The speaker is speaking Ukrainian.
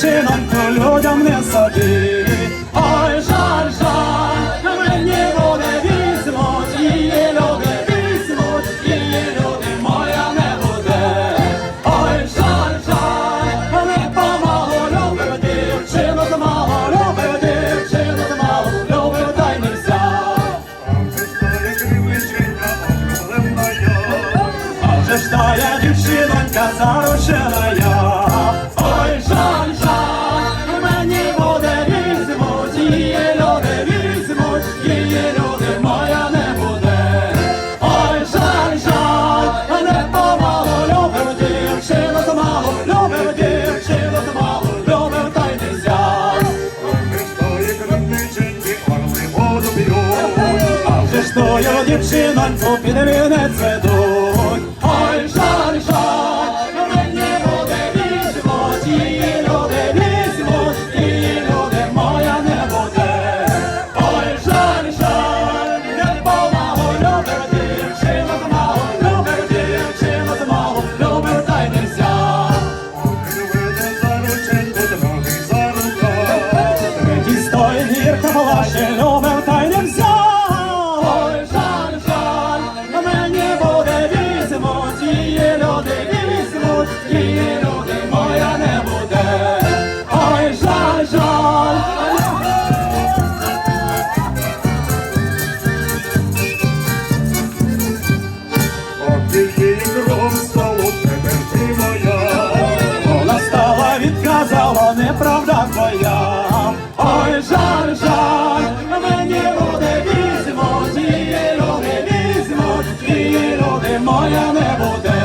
Чином Жінонько людям не сади, ой жаль, жаль, мені люди візьмуть, її люди візьмуть, її люди моя не буде, ой жаль, жаль, не помалу любив дівчину з мало любив дівчину з мало любив дай й не взяв. А вже ж та я дівчинонька зарушена я. Орли воду п'ють. А вже ж тою дівчиноньку під вінець веду. неправда твоя, ой жар, жаль, мені буде візьмо, тієї роди візьмо, тієї роди моя не буде.